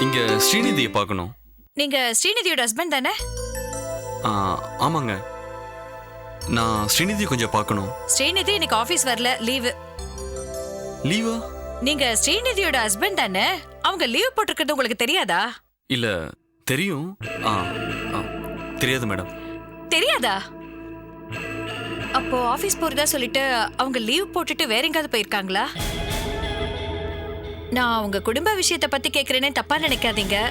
இங்க ஸ்ரீநிதியை பார்க்கணும். நீங்க ஸ்ரீநிதியோட ஹஸ்பண்ட் தானே? ஆ, ஆமாங்க. நான் ஸ்ரீநிதியை கொஞ்சம் பார்க்கணும். ஸ்ரீநிதி இன்னைக்கு ஆபீஸ் வரல லீவு லீவா நீங்க ஸ்ரீநிதியோட ஹஸ்பண்ட் தானே? அவங்க லீவ் போட்டிருக்கிறது உங்களுக்கு தெரியாதா? இல்ல தெரியும். ஆ ஆ, தெரியாது மேடம். தெரியாதா? அப்போ ஆபீஸ் போறதா சொல்லிட்டு அவங்க லீவ் போட்டுட்டு வேற எங்காவது போயிருக்காங்களா? நான் உங்க குடும்ப விஷயத்தை பத்தி கேக்குறேனே தப்பா நினைக்காதீங்க.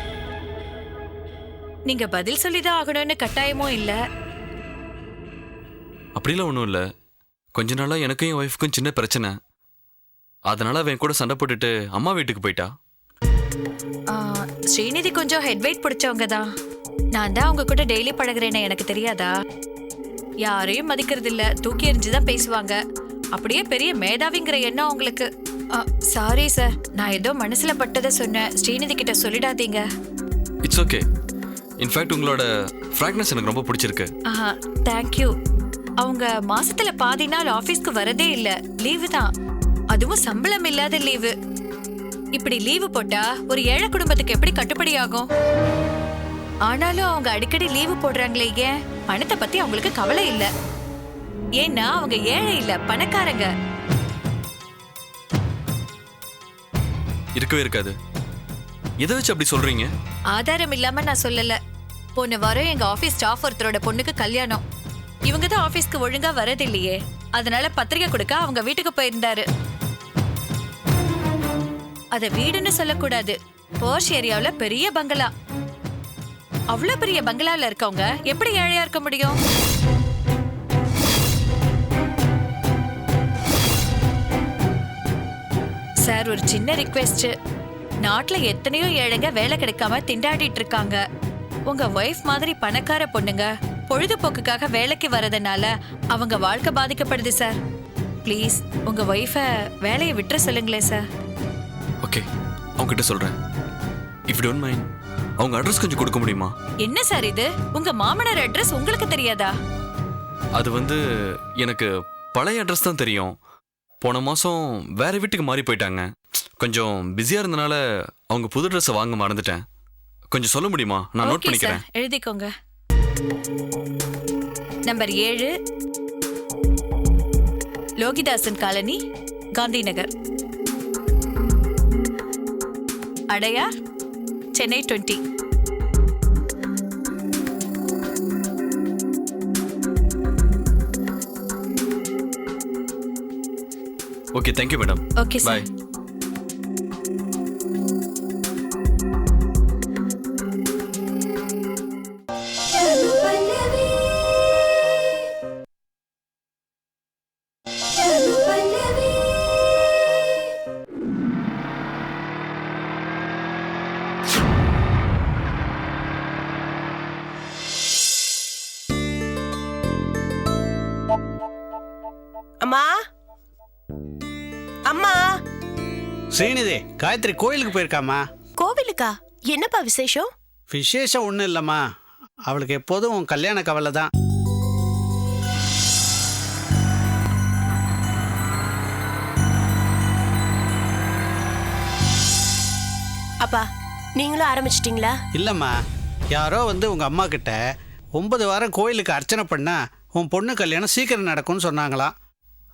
நீங்க பதில் சொல்லிதான் ஆகணும்னு கட்டாயமும் இல்ல. அப்படிலாம் ஒன்றும் இல்லை. கொஞ்ச நாளாக எனக்கும் என் ஒய்ஃபுக்கும் சின்ன பிரச்சனை. அதனால அவன் கூட சண்டை போட்டுட்டு அம்மா வீட்டுக்கு போயிட்டா. ஆ, ஸ்ரீநிதி கொஞ்சம் ஹெட் வெயிட் பிடிச்சவங்க தான். நான் தான் அவங்க கூட டெய்லி பழகுறேன்னு எனக்கு தெரியாதா? யாரையும் மதிக்கிறது இல்ல தூக்கி எறிஞ்சுதான் பேசுவாங்க. அப்படியே பெரிய மேதாவிங்கிற எண்ணம் அவங்களுக்கு சாரி சார் நான் ஏதோ மனசுல பட்டதை சொன்னேன். ஸ்ரீநிதி கிட்ட சொல்லிடாதீங்க. இட்ஸ் ஓகே இன்ஃபேக்ட் உங்களோட ஃப்ராக்னஸ் எனக்கு ரொம்ப பிடிச்சிருக்கு. தேங்க்யூ அவங்க மாசத்துல பாதி நாள் ஆபீஸ்க்கு வரதே இல்ல. லீவு தான். அதுவும் சம்பளம் இல்லாத லீவு இப்படி லீவு போட்டா ஒரு ஏழை குடும்பத்துக்கு எப்படி கட்டுப்படி ஆகும்? ஆனாலும் அவங்க அடிக்கடி லீவு போடுறாங்களே ஏன்? பணத்தை பத்தி அவங்களுக்கு கவலை இல்ல. ஏன்னா அவங்க ஏழை இல்ல பணக்காரங்க. இருக்கவே இருக்காது. எதை வச்சு அப்படி சொல்றீங்க? ஆதாரம் இல்லாம நான் சொல்லல. போன வாரம் எங்க ஆபீஸ் ஸ்டாஃப் ஒருத்தரோட பொண்ணுக்கு கல்யாணம். இவங்க தான் ஆபீஸ்க்கு ஒழுங்கா வரதில்லையே. அதனால பத்திரிக்கை கொடுக்க அவங்க வீட்டுக்கு போயிருந்தாரு. அத வீடுன்னு சொல்லக்கூடாது. போர்ஷ் ஏரியாவுல பெரிய பங்களா. அவ்வளவு பெரிய பங்களால இருக்கவங்க எப்படி ஏழையா இருக்க முடியும்? சார் ஒரு சின்ன ரிக்வெஸ்ட் நாட்டுல எத்தனையோ ஏழைங்க வேலை கிடைக்காம திண்டாடிட்டு இருக்காங்க. உங்க ஒய்ஃப் மாதிரி பணக்கார பொண்ணுங்க பொழுதுபோக்குக்காக வேலைக்கு வரதுனால அவங்க வாழ்க்கை பாதிக்கப்படுது சார். ப்ளீஸ் உங்க ஒய்ஃபை வேலையை விட்டுற சொல்லுங்களேன் சார். ஓகே அவங்ககிட்ட சொல்றேன். இஃப் டோன்ட் மைண்ட் அவங்க அட்ரஸ் கொஞ்சம் கொடுக்க முடியுமா? என்ன சார் இது? உங்க மாமனார் அட்ரஸ் உங்களுக்கு தெரியாதா? அது வந்து எனக்கு பழைய அட்ரஸ் தான் தெரியும். போன மாதம் வேற வீட்டுக்கு மாறி போயிட்டாங்க. கொஞ்சம் பிஸியாக இருந்தனால அவங்க புது ட்ரெஸ்ஸை வாங்க மறந்துட்டேன். கொஞ்சம் சொல்ல முடியுமா? நான் நோட் பண்ணிக்கிறேன். எழுதிக்கோங்க. நம்பர் ஏழு. Lohithasan colony Gandhi Nagar Adyar Chennai twenty okay thank you madam okay bye Srinidhi Gayathri கோயிலுக்கு போயிருக்காம்மா. கோவிலுக்கா? என்னப்பா விசேஷம்? விசேஷம் ஒன்றும் இல்லைம்மா. அவளுக்கு எப்போதும் உன் கல்யாண கவலை தான் அப்பா நீங்களும் ஆரம்பிச்சிட்டீங்களா? இல்லைம்மா. யாரோ வந்து உங்கள் அம்மா கிட்ட ஒன்பது வாரம் கோயிலுக்கு அர்ச்சனை பண்ணா உன் பொண்ணு கல்யாணம் சீக்கிரம் நடக்கும்னு சொன்னாங்களாம்.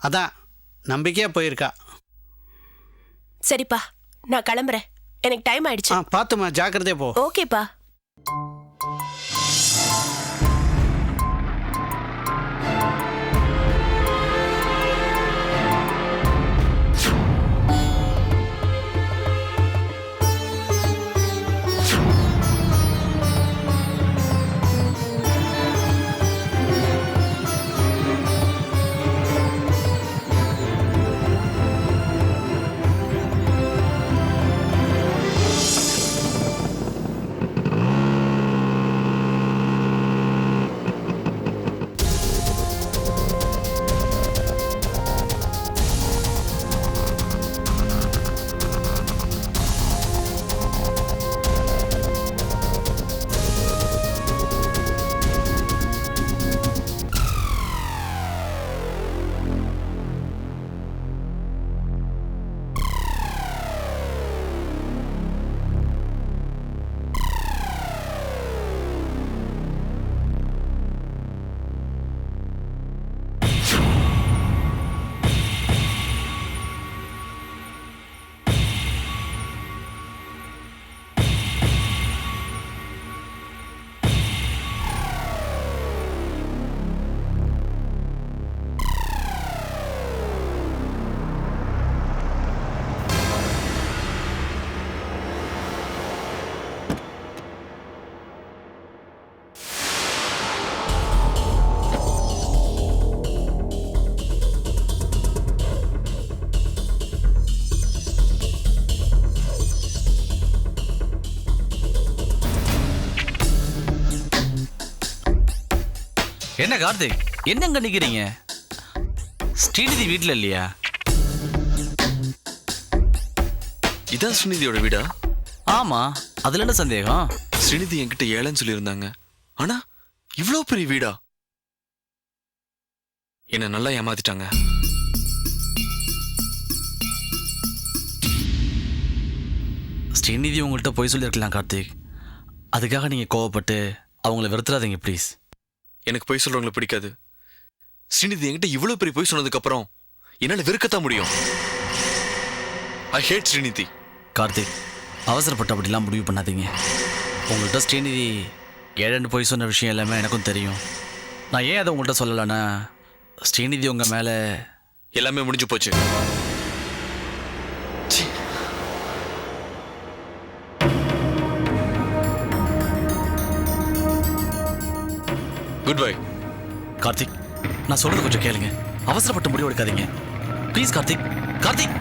அதான் நம்பிக்கையாக போயிருக்கா. சரிப்பா நான் கிளம்புறேன். எனக்கு டைம் ஆயிடுச்சு. பார்த்துமா ஜாக்கிரதையா போ. ஓகேப்பா என்ன கார்த்திக்? என்னங்க நிக்கிறீங்க? ஸ்ரீநிதி வீட்ல இல்லையா? இதான் ஸ்ரீநிதியோட வீடா? ஆமா அதுல என்ன சந்தேகம்? ஸ்ரீநிதி என்கிட்ட ஏழைன்னு சொல்லியிருந்தாங்க. ஆனா இவ்வளோ பெரிய வீடா? என்ன நல்லா ஏமாத்திட்டாங்க. ஸ்ரீநிதி உங்கள்கிட்ட போய் சொல்லியிருக்கலாம் கார்த்திக். அதுக்காக நீங்க கோவப்பட்டு அவங்கள வெறுத்துறாதீங்க ப்ளீஸ் எனக்கு பொய் சொல்றவங்களை பிடிக்காது. ஸ்ரீநிதி என்கிட்ட இவ்வளவு பெரிய பொய் சொன்னதுக்கு அப்புறம் என்னால வெறுக்கத்தான் முடியும். ஐ ஹேட் ஸ்ரீநிதி. கார்த்திக் அவசரப்பட்டு அப்படிலாம் முடிவு பண்ணாதீங்க. உங்கள்கிட்ட ஸ்ரீநிதி ஏழண்டு போய் சொன்ன விஷயம் எல்லாமே எனக்கும் தெரியும். நான் ஏன் அதை உங்கள்கிட்ட சொல்லலைன்னா ஸ்ரீநிதி உங்கள் மேலே எல்லாமே முடிஞ்சு போச்சு. குட் பை கார்த்திக் நான் சொல்றது கொஞ்சம் கேளுங்க. அவசரப்பட்டு முடிவு எடுக்காதீங்க ப்ளீஸ் கார்த்திக் கார்த்திக்.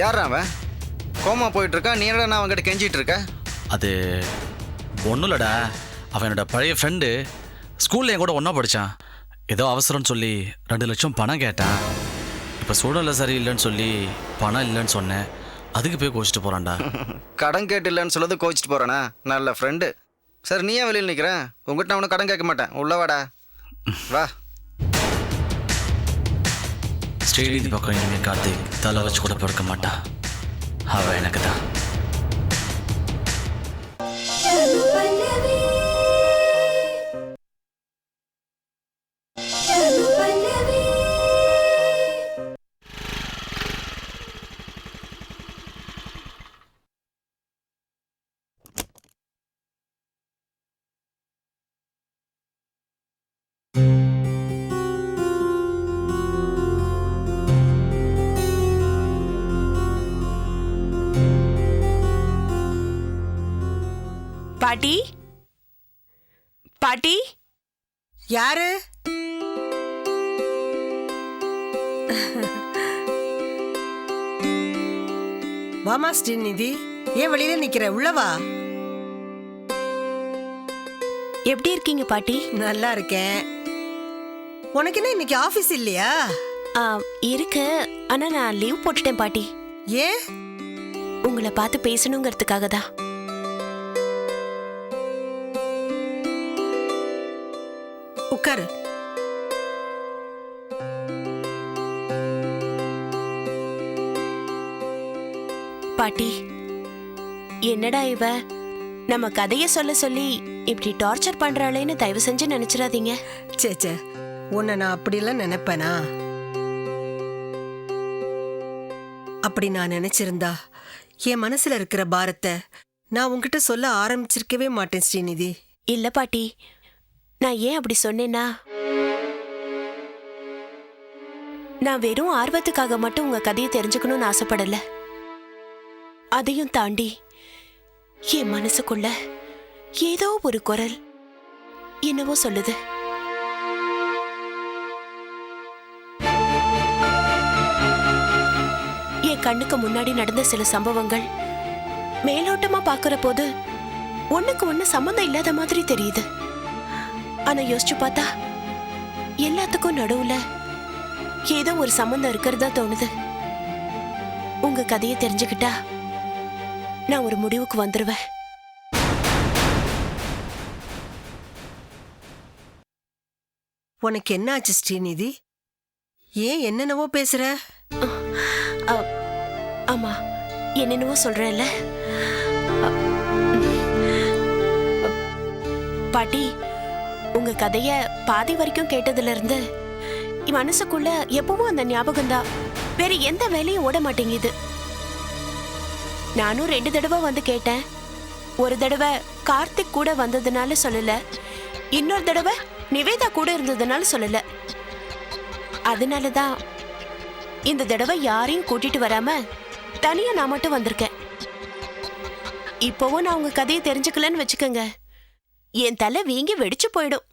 யாரா அவன்? கோமா போயிட்டு இருக்கான் நீ என்னடா நான் அவன்கிட்ட கெஞ்சிட்டு இருக்க அது ஒன்றும் இல்லைடா. என்னோட பழைய ஃப்ரெண்டு ஸ்கூலில் என் கூட ஒன்றா படித்தான் ஏதோ அவசரம்னு சொல்லி ரெண்டு லட்சம் பணம் கேட்டான். இப்போ சூழ்நிலை சரியில்லைன்னு சொல்லி பணம் இல்லைன்னு சொன்னேன். அதுக்கு போய் கோச்சிட்டு போகிறான்டா கடன் கேட்டு இல்லைன்னு சொல்லது கோச்சிட்டு போறானா? நல்ல ஃப்ரெண்டு சரி நீ ஏன் வெளியில் நிற்கிறேன் உங்ககிட்ட நான் உனக்கு கடன் கேட்க மாட்டேன். உள்ள வாடா. வா. ஸ்ரீநிதி பக்கம் இனிமேல் கார்த்திக் தலை வச்சு கூட பிறக்க மாட்டா. அவள் எனக்கு தான். பாட்டி? பாட்டி? யாரு? வாமா ஸ்ரீநிதி. ஏன் வெளியில நிக்கிற. உள்ளவா எப்படி இருக்கீங்க பாட்டி? நல்லா இருக்கேன். உனக்கு என்ன இன்னைக்கு ஆபீஸ் இல்லையா? ஆ, இருக்கு. ஆனா நான் லீவ் போட்டுட்டேன் பாட்டி. ஏன்? உங்களை பார்த்து பேசணுங்கிறதுக்காக தான். உட்காரு. பாட்டி என்னடா இவ? நம்ம கதைய சொல்ல சொல்லி இப்படி டார்ச்சர் பண்றாளேன்னு தயவு செஞ்சு நினைச்சிடாதீங்க. சே சே உன்னை நான் அப்படிலாம் நினைப்பேனா? அப்படி நான் நினைச்சிருந்தா என் மனசுல இருக்கிற பாரத்தை நான் உன்கிட்ட சொல்ல ஆரம்பிச்சிருக்கவே மாட்டேன் ஸ்ரீநிதி. இல்ல பாட்டி நான் ஏன் அப்படி சொன்னேன்னா? நான் வெறும் ஆர்வத்துக்காக மட்டும் உங்க கதையை தெரிஞ்சுக்கணும்னு ஆசைப்படல. அதையும் தாண்டி என் மனசுக்குள்ள ஏதோ ஒரு குரல் என்னவோ சொல்லுது. என் கண்ணுக்கு முன்னாடி நடந்த சில சம்பவங்கள் மேலோட்டமா பாக்குற போது ஒண்ணுக்கு ஒண்ணு சம்மந்தம் இல்லாத மாதிரி தெரியுது. ஆனா யோசிச்சு பார்த்தா எல்லாத்துக்கும் நடுவுல ஏதோ ஒரு சம்மந்தம் இருக்கிறதா தோணுது. உங்க கதையை தெரிஞ்சுக்கிட்டா நான் ஒரு முடிவுக்கு வந்துருவேன். உனக்கு என்ன ஆச்சு ஸ்ரீநிதி? ஏன் என்னென்னவோ பேசுற? ஆமா என்னென்னவோ சொல்றேன்ல. பாட்டி உங்க கதைய பாதி வரைக்கும் கேட்டதுல இருந்து மனசுக்குள்ள எப்பவும் அந்த ஞாபகம் தான். வேற எந்த வேலையும் ஓட மாட்டேங்குது. நானும் ரெண்டு தடவை வந்து கேட்டேன். ஒரு தடவை கார்த்திக் கூட வந்ததுனால சொல்லல. இன்னொரு தடவை நிவேதா கூட இருந்ததுனால சொல்லல. அதனால தான் இந்த தடவை யாரையும் கூட்டிட்டு வராம தனியா நான் மட்டும் வந்திருக்கேன். இப்போவும் நான் உங்க கதையை தெரிஞ்சுக்கலன்னு வச்சுக்கோங்க. என் தலை வீங்கி வெடிச்சு போயிடும்.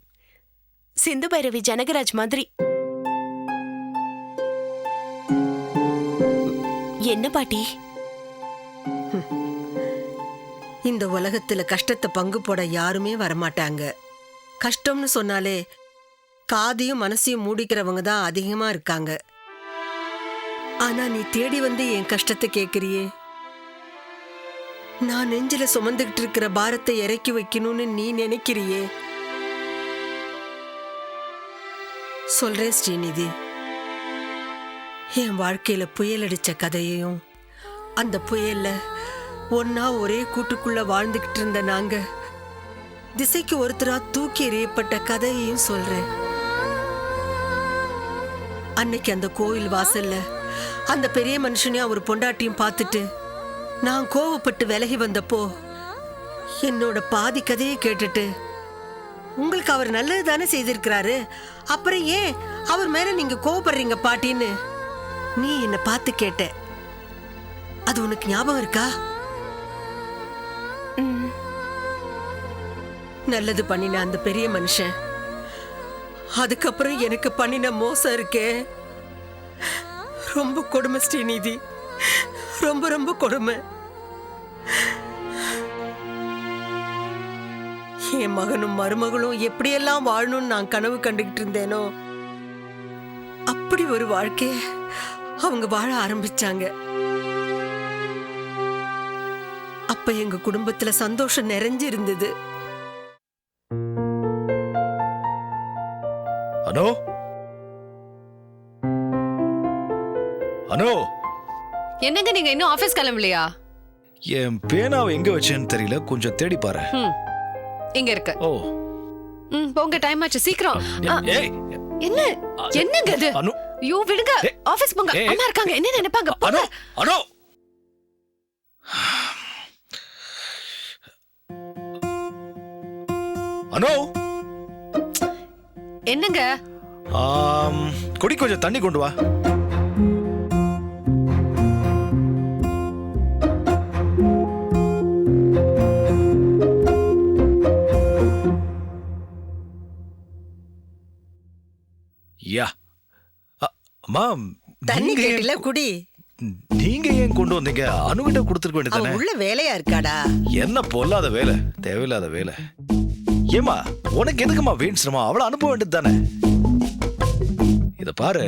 சிந்து பைரவி ஜனகராஜ் மாதிரி. என்ன பாட்டி? இந்த உலகத்துல கஷ்டத்தை பங்கு போட யாருமே வரமாட்டாங்க. கஷ்டம்னு சொன்னாலே காதையும் மனசையும் மூடிக்கிறவங்க தான் அதிகமா இருக்காங்க. ஆனா நீ தேடி வந்து என் கஷ்டத்தை கேக்குறியே? நான் நெஞ்சில சுமந்துகிட்டு இருக்கிற பாரத்தை இறக்கி வைக்கணும்னு நீ நினைக்கிறியே? சொல்றேன் ஸ்ரீநிதி. என் வாழ்க்கையில புயல் அடிச்ச கதையையும் அந்த புயல்ல ஒன்னா ஒரே கூட்டுக்குள்ள வாழ்ந்துகிட்டு இருந்த நாங்க திசைக்கு ஒருத்தரா தூக்கி எறியப்பட்ட கதையையும் சொல்றேன். அன்னைக்கு அந்த கோயில் வாசல்ல அந்த பெரிய மனுஷனையும் அவர் பொண்டாட்டியும் பார்த்துட்டு நான் கோவப்பட்டு விலகி வந்தப்போ என்னோட பாதி கதையை கேட்டுட்டு உங்களுக்கு அவர் நல்லது தானே செய்திருக்கிறாரு? அப்புறம் ஏன் அவர் மேல நீங்க கோவப்படுறீங்க பாட்டின்னு? நீ என்னை பார்த்து கேட்ட. அது உனக்கு ஞாபகம் இருக்கா? நல்லது பண்ணின அந்த பெரிய மனுஷன். அதுக்கப்புறம் எனக்கு பண்ணின மோசம் இருக்கே. ரொம்ப கொடுமை ஸ்ரீநிதி ரொம்ப ரொம்ப கொடுமை. என் மகனும் மருமகளும் எப்படியெல்லாம் வாழணும்னு நான் கனவு கண்டுகிட்டு இருந்தேனோ அப்படி ஒரு வாழ்க்கைய அவங்க வாழ ஆரம்பிச்சாங்க. அப்ப எங்க குடும்பத்துல சந்தோஷம் நிறைஞ்சு இருந்தது அனோ அனோ என்னங்க நீங்க இன்னும் ஆபீஸ் கிளம்பலையா? என் பேனாவை எங்க வச்சேன்னு தெரியல. கொஞ்சம் தேடி பாரு. ம். இங்க இருக்கு. ஓ. ம் போங்க டைம் ஆச்சு. சீக்கிரம். ஆ, ஏய். என்ன? என்னங்க இது? அனு. ஐயோ விடுங்க. ஏய். ஆபீஸ் போங்க. ஏய். அம்மா இருக்காங்க. என்ன நினைப்பாங்க? அனோ. அனோ. அனோ. என்னங்க? ஆம், குடி கொஞ்சம் தண்ணி கொண்டு வா. அ, அம்மா தண்ணி நீங்க ஏன் கேட்டில குடி. நீங்க ஏன் கொண்டு வந்தீங்க? அனுகிட்ட கொடுத்துருக்க வேண்டியதானே உள்ள வேலையா இருக்காடா? என்ன பொல்லாத வேலை? தேவையில்லாத வேலை. ஏமா உனக்கு எதுக்குமா வீண் சிரமம்? அவளை அனுப்ப வேண்டியது தானே? இத பாரு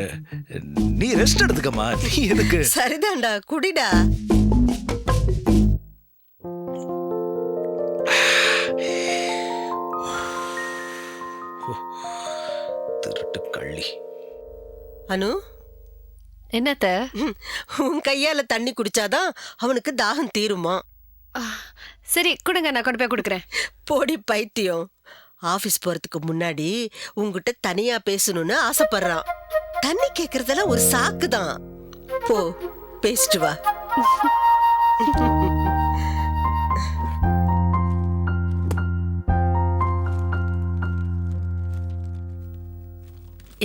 நீ ரெஸ்ட் எடுத்துக்கம்மா. நீ எதுக்கு? சரிதான்டா குடிடா. திருட்டு கள்ளி. அனு என்னத்த? உன் கையால தண்ணி குடிச்சாதான் அவனுக்கு தாகம் தீருமா? சரி கொடுங்க நான் கொண்டு போய் கொடுக்குறேன். போடி பைத்தியம். ஆபீஸ் போறதுக்கு முன்னாடி உன்கிட்ட தனியா பேசணும்னு ஆசைப்படுறான். தண்ணி கேக்குறதெல்லாம் ஒரு சாக்கு தான் போ பேசிட்டு வா.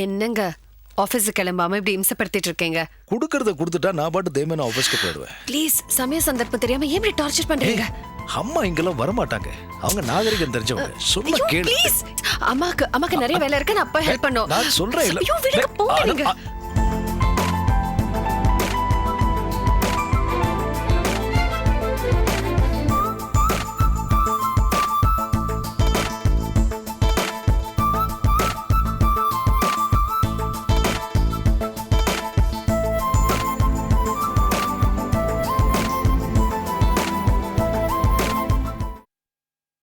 என்னங்க? ஆபீஸுக்கு கிளம்பாம இப்படி இம்சப்படுத்திட்டு இருக்கீங்க. கொடுக்கறத கொடுத்துட்டா நான் பாட்டு தேமேன ஆஃபீஸ்க்கு போயிடுவேன். ப்ளீஸ் சமய சந்தர்ப்பம் தெரியாம ஏன் இப்படி டார்ச்சர் பண்றீங்க? அம்மா இங்கெல்லாம் வரமாட்டாங்க. அவங்க நாகரிகம் தெரிஞ்சவங்க. சொன்ன ஐயோ கேளு. ப்ளீஸ் அம்மாக்கு அம்மாக்கு நிறைய வேலை இருக்கு. நான் அப்ப ஹெல்ப் பண்ணோம் நான் சொல்றேன் இல்ல. ஐயோ விடுங்க போங்க அனு, நீங்க. அ-